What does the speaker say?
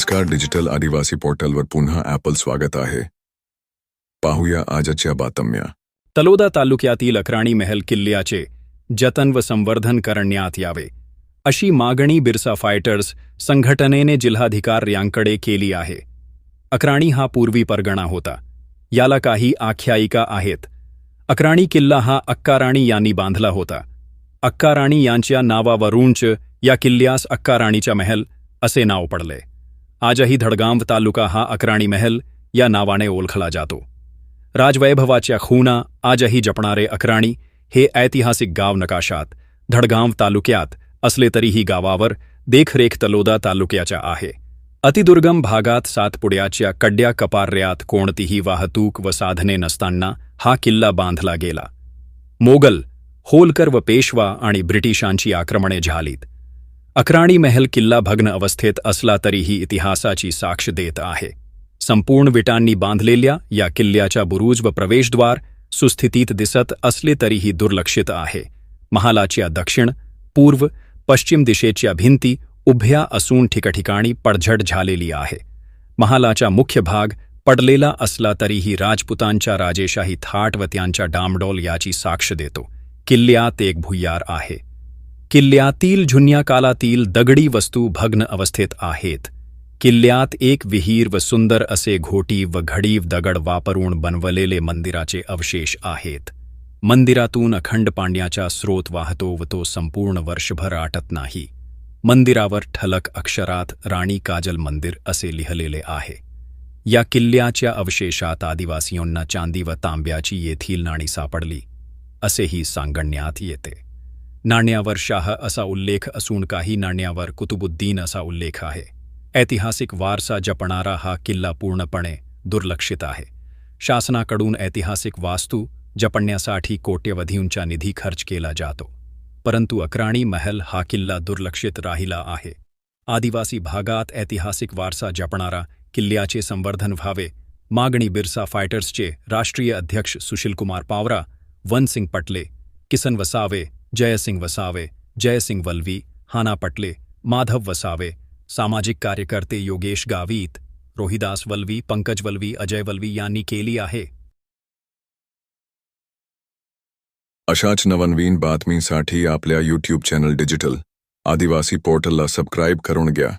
नमस्कार डिजिटल आदिवासी पोर्टलवर पुन्हा ॲपल स्वागत आहे. पाहूया आजच्या बातम्या. तलोदा तालुक्यातील अक्राणी महल किल्ल्याचे जतन व संवर्धन करण्यात यावे. अशी मागणी बिरसा फायटर्स संघटनेने जिल्हाधिकाऱ्यांकडे केली आहे. अक्राणी हा पूर्वी परगणा होता. याला काही आख्यायिका आहेत. अक्राणी किल्ला हा अक्काराणी यांनी बांधला होता. अक्काराणी यांच्या नावावरूनच या किल्ल्यास अक्काराणीच्या महल असे नाव पडले. आजही धडगांव तालुका हा अक्राणी महल या नावाने ओळखला जातो. राजवैभवाच्या खूणा आजही जपणारे अक्राणी हे ऐतिहासिक गाव नकाशात धडगांव तालुक्यात असले तरीही गावावर देखरेख तलोदा तालुक्याच्या आहे. अतिदुर्गम भागात सातपुड्याच्या कड्या कपार्यात कोणतीही वाहतूक व साधने नसताना हा किल्ला बांधला गेला. मोगल होलकर व पेशवा आणि ब्रिटिशांची आक्रमणे झालीत. अक्राणी महल किल्ला भग्न अवस्थेत असला तरीही इतिहासाची साक्ष देत आहे. संपूर्ण विटांनी बांधलेल्या या किल्ल्याच्या बुरुज व प्रवेशद्वार सुस्थितीत दिसत असले तरीही दुर्लक्षित आहे. महालाच्या दक्षिण पूर्व पश्चिम दिशेच्या भिंती उभ्या असून ठिकठिकाणी पडझड झालेली आहे. महालाचा मुख्य भाग पडलेला असला तरीही राजपुतांच्या राजेशाही थाट व त्यांच्या डामडोल याची साक्ष देतो. किल्ल्यात एक भुयार आहे. किल्ल्यातील जुन्या कालातील दगडी वस्तू भग्न अवस्थेत आहेत. किल्ल्यात एक विहीर व सुंदर असे घोटी व घडीव दगड वापरून बनवलेले मंदिराचे अवशेष आहेत. मंदिरातून अखंड पाण्याचा स्रोत वाहतो व तो संपूर्ण वर्षभर आटत नाही. मंदिरावर ठलक अक्षरात राणी काजल मंदिर असे लिहिलेले आहे. या किल्ल्याच्या अवशेषात आदिवासींना चांदी व तांब्याची येथील नाणी सापडली. असेही सांगण्यात येते. नाण्यावर शाह असा उल्लेख असून काही नाण्यावर कुतुबुद्दीन असा उल्लेख आहे. ऐतिहासिक वारसा जपणारा हा किल्ला पूर्णपणे दुर्लक्षित आहे. शासनाकडून ऐतिहासिक वास्तू जपण्यासाठी कोट्यवधींचा निधी खर्च केला जातो. परंतु अक्राणी महल हा किल्ला दुर्लक्षित राहिला आहे. आदिवासी भागात ऐतिहासिक वारसा जपणारा किल्ल्याचे संवर्धन व्हावे, मागणी बिरसा फायटर्सचे राष्ट्रीय अध्यक्ष सुशीलकुमार पावरा, वनसिंग पटले, किसन वसावे जयसिंग वसावे जय सिंह वल्वी हाना पटले, माधव वसावे, सामाजिक कार्यकर्ते योगेश गावित, रोहिदास वल्वी पंकज वल्वी अजय वल्वी यांनी केली आहे. अशाच नवनवीन बातमीसाठी आपल्या यूट्यूब चॅनल डिजिटल आदिवासी पोर्टलला सबस्क्राईब करून घ्या.